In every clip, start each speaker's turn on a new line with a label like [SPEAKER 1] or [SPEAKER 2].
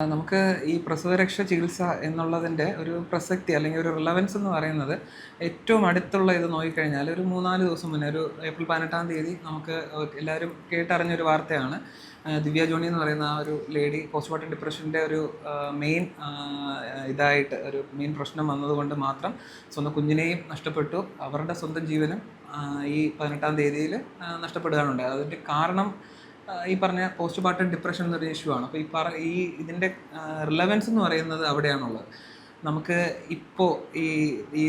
[SPEAKER 1] നമുക്ക് ഈ പ്രസവരക്ഷ ചികിത്സ എന്നുള്ളതിന്റെ ഒരു പ്രസക്തി അല്ലെങ്കിൽ ഒരു റിലവൻസ് എന്ന് പറയുന്നത് ഏറ്റവും അടുത്തുള്ള ഇത് നോക്കിക്കഴിഞ്ഞാൽ ഒരു മൂന്നാൽ ദിവസം മുന്നേ ഒരു ഏപ്രിൽ പതിനെട്ടാം തീയതി നമുക്ക് എല്ലാവരും കേട്ടറിഞ്ഞൊരു വാർത്തയാണ്. ദിവ്യ ജോണി എന്ന് പറയുന്ന ആ ഒരു ലേഡി പോസ്റ്റ്മോർട്ടം ഡിപ്രഷന്റെ ഒരു മെയിൻ ഇതായിട്ട് ഒരു മെയിൻ പ്രശ്നം വന്നതുകൊണ്ട് മാത്രം സ്വന്തം കുഞ്ഞിനെയും നഷ്ടപ്പെട്ടു. അവരുടെ സ്വന്തം ജീവനും ഈ പതിനെട്ടാം തീയതിയിൽ നഷ്ടപ്പെടുകയാണുണ്ടായത്. അതിന്റെ കാരണം ഈ പറഞ്ഞ പോസ്റ്റ് പാർട്ടം ഡിപ്രഷൻ എന്നൊരു ഇഷ്യൂ ആണ്. അപ്പോൾ ഈ പറ ഈ ഇതിന്റെ റിലവൻസ് എന്ന് പറയുന്നത് അവിടെയാണുള്ളത്. നമുക്ക് ഇപ്പോൾ ഈ ഈ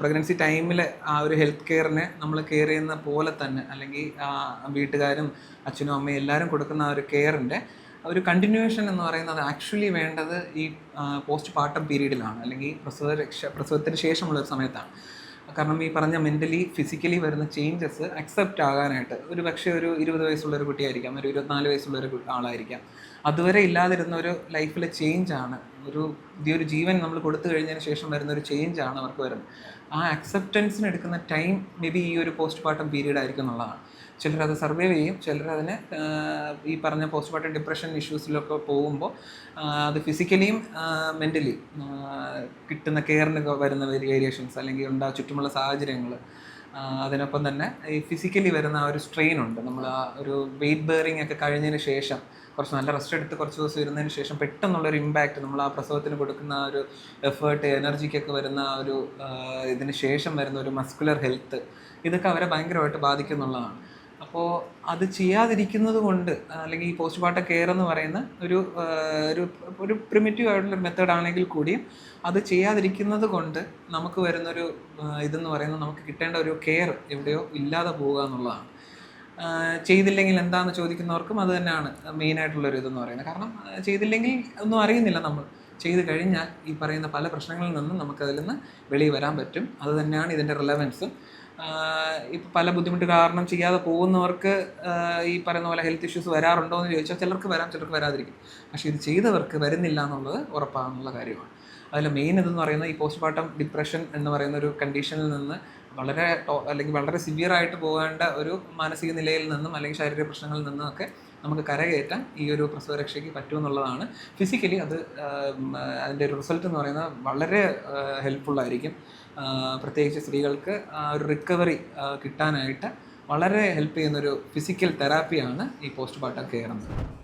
[SPEAKER 1] പ്രഗ്നൻസി ടൈമിൽ ആ ഒരു ഹെൽത്ത് കെയറിനെ നമ്മൾ കെയർ ചെയ്യുന്ന പോലെ തന്നെ അല്ലെങ്കിൽ വീട്ടുകാരും അച്ഛനും അമ്മയും എല്ലാവരും കൊടുക്കുന്ന ആ ഒരു കെയറിന്റെ ഒരു കണ്ടിന്യൂവേഷൻ എന്ന് പറയുന്നത് ആക്ച്വലി വേണ്ടത് ഈ പോസ്റ്റ് പാർട്ടം പീരീഡിലാണ് അല്ലെങ്കിൽ പ്രസവ രക്ഷ പ്രസവത്തിന് ശേഷമുള്ള ഒരു സമയത്താണ്. കാരണം ഈ പറഞ്ഞ മെന്റലി ഫിസിക്കലി വരുന്ന ചേഞ്ചസ് അക്സെപ്റ്റ് ആകാനായിട്ട് ഒരു പക്ഷേ ഒരു ഇരുപത് വയസ്സുള്ള ഒരു കുട്ടിയായിരിക്കാം ഒരു ഇരുപത്തിനാല് വയസ്സുള്ള ഒരു ആളായിരിക്കാം. അതുവരെ ഇല്ലാതിരുന്ന ഒരു ലൈഫിലെ ചേഞ്ചാണ് ഒരു ഒരു ജീവൻ നമ്മൾ കൊടുത്തു കഴിഞ്ഞതിന് ശേഷം വരുന്ന ഒരു ചേഞ്ചാണ് അവർക്ക് വരുന്നത്. ആ അക്സെപ്റ്റൻസിന് എടുക്കുന്ന ടൈം മേ ബി ഈ ഒരു പോസ്റ്റ് പാർട്ടം പീരീഡ് ആയിരിക്കും എന്നുള്ളതാണ്. ചിലർ അത് സർവൈവ് ചെയ്യും ചിലർ അതിനെ ഈ പറഞ്ഞ പോസ്റ്റ് പാർട്ടം ഡിപ്രഷൻ ഇഷ്യൂസിലൊക്കെ പോകുമ്പോൾ അത് ഫിസിക്കലിയും മെന്റലി കിട്ടുന്ന കെയറിന് വരുന്ന വേരിയേഷൻസ് അല്ലെങ്കിൽ ഉണ്ടാ ചുറ്റുമുള്ള സാഹചര്യങ്ങൾ അതിനൊപ്പം തന്നെ ഈ ഫിസിക്കലി വരുന്ന ആ ഒരു സ്ട്രെയിൻ ഉണ്ട്. നമ്മൾ ആ ഒരു വെയിറ്റ് ബെയറിംഗ് ഒക്കെ കഴിഞ്ഞതിന് ശേഷം കുറച്ച് നല്ല റെസ്റ്റ് എടുത്ത് കുറച്ച് ദിവസം ഇരുന്നതിന് ശേഷം പെട്ടെന്നുള്ളൊരു ഇമ്പാക്റ്റ് നമ്മൾ ആ പ്രസവത്തിന് കൊടുക്കുന്ന ആ ഒരു എഫേർട്ട് എനർജിക്കൊക്കെ വരുന്ന ആ ഒരു ഇതിന് ശേഷം വരുന്ന ഒരു മസ്കുലർ ഹെൽത്ത് ഇതൊക്കെ അവരെ ഭയങ്കരമായിട്ട് ബാധിക്കുന്നുള്ളതാണ്. അപ്പോൾ അത് ചെയ്യാതിരിക്കുന്നത് കൊണ്ട് അല്ലെങ്കിൽ ഈ പോസ്റ്റ് പാർട്ടം കെയർ എന്ന് പറയുന്ന ഒരു ഒരു ഒരു പ്രിമിറ്റീവ് ആയിട്ടുള്ള മെത്തേഡ് ആണെങ്കിൽ കൂടിയും അത് ചെയ്യാതിരിക്കുന്നത് കൊണ്ട് നമുക്ക് വരുന്നൊരു ഇതെന്ന് പറയുന്നത് നമുക്ക് കിട്ടേണ്ട ഒരു കെയർ എവിടെയോ ഇല്ലാതെ പോവുക എന്നുള്ളതാണ്. ചെയ്തില്ലെങ്കിൽ എന്താണെന്ന് ചോദിക്കുന്നവർക്കും അത് തന്നെയാണ് മെയിനായിട്ടുള്ളൊരു ഇതെന്ന് പറയുന്നത്. കാരണം ചെയ്തില്ലെങ്കിൽ ഒന്നും അറിയുന്നില്ല നമ്മൾ. ചെയ്ത് കഴിഞ്ഞാൽ ഈ പറയുന്ന പല പ്രശ്നങ്ങളിൽ നിന്നും നമുക്കതിൽ നിന്ന് വെളിയിൽ വരാൻ പറ്റും. അത് തന്നെയാണ് ഇതിന്റെ റിലവൻസും പല ബുദ്ധിമുട്ട് കാരണം ചെയ്യാതെ പോകുന്നവർക്ക് ഈ പറയുന്ന പോലെ ഹെൽത്ത് ഇഷ്യൂസ് വരാറുണ്ടോ എന്ന് ചോദിച്ചാൽ ചിലർക്ക് വരാം ചിലർക്ക് വരാതിരിക്കും. പക്ഷേ ഇത് ചെയ്തവർക്ക് വരുന്നില്ല എന്നുള്ളത് ഉറപ്പാണെന്നുള്ള കാര്യമാണ്. അതിൽ മെയിൻ ഇതെന്ന് പറയുന്നത് ഈ പോസ്റ്റ്മോർട്ടം ഡിപ്രഷൻ എന്ന് പറയുന്ന ഒരു കണ്ടീഷനിൽ നിന്ന് വളരെ അല്ലെങ്കിൽ വളരെ സിവിയർ ആയിട്ട് പോകേണ്ട ഒരു മാനസിക നിലയിൽ നിന്നും അല്ലെങ്കിൽ ശാരീരിക പ്രശ്നങ്ങളിൽ നിന്നും ഒക്കെ നമുക്ക് കരകയറ്റാൻ ഈ ഒരു പ്രസവരക്ഷയ്ക്ക് പറ്റുമെന്നുള്ളതാണ്. ഫിസിക്കലി അത് അതിന്റെ ഒരു റിസൾട്ട് എന്ന് പറയുന്നത് വളരെ ഹെൽപ്ഫുള്ളായിരിക്കും പ്രത്യേകിച്ച് സ്ത്രീകൾക്ക് ഒരു റിക്കവറി കിട്ടാനായിട്ട് വളരെ ഹെൽപ്പ് ചെയ്യുന്നൊരു ഫിസിക്കൽ തെറാപ്പിയാണ് ഈ പോസ്റ്റ് പാർട്ടം കെയർ എന്നത്